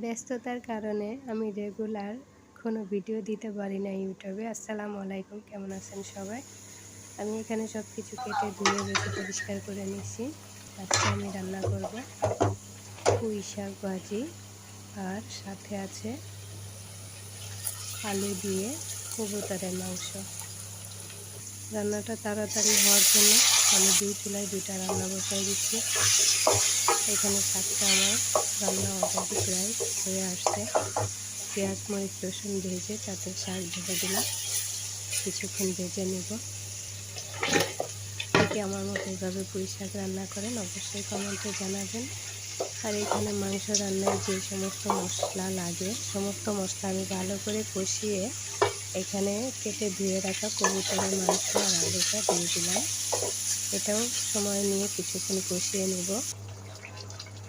ব্যস্ততার কারণে আমি রেগুলার কোনো ভিডিও দিতে পারি না ইউটিউবে। আসসালামু আলাইকুম, কেমন আছেন সবাই? আমি এখানে সব কিছু কেটে ধুয়ে বেছে পরিষ্কার করে নিচ্ছি আজকে আমি রান্না করব পুঁই শাক ভাজি, আর সাথে আছে আলু দিয়ে কবুতরের মাংস। রান্নাটা তাড়াতাড়ি হওয়ার জন্য আমি দুই চুলায় দুইটা রান্না বসাই দিচ্ছি। এখানে শাকটা আমার রান্না অলরেডি প্রায় হয়ে আসছে। পেঁয়াজ মরিচ রসুন ভেজে তাতে শাক ঢেলে দিলাম। কিছুক্ষণ ভেজে নেব। আমার মতো এভাবে পুঁই শাক রান্না করেন অবশ্যই কমেন্টে জানাবেন। আর এখানে মাংস রান্নায় যে সমস্ত মশলা লাগে, সমস্ত মশলা আমি ভালো করে কষিয়ে এখানে কেটে ধুয়ে রাখা কবুতরের মাংস আর আলুটা দিয়ে দিলাম। এটাও সময় নিয়ে কিছুক্ষণ কষিয়ে নেব।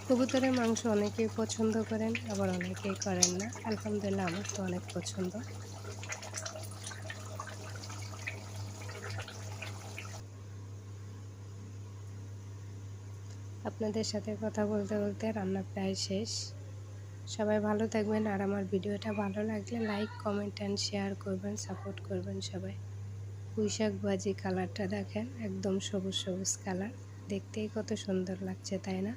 কবুতরের মাংস অনেকেই পছন্দ করেন, আবার অনেকেই করেন না। আলহামদুলিল্লাহ, আমার তো অনেক পছন্দ। আপনাদের সাথে কথা বলতে বলতে রান্না প্রায় শেষ। সবাই ভালো থাকবেন আর আমার ভিডিওটা ভালো লাগলে লাইক, কমেন্ট অ্যান্ড শেয়ার করবেন সাপোর্ট করবেন সবাই। পুঁইশাক ভাজি কালারটা দেখেন, একদম সবুজ সবুজ কালার দেখতেই কত সুন্দর লাগছে, তাই না?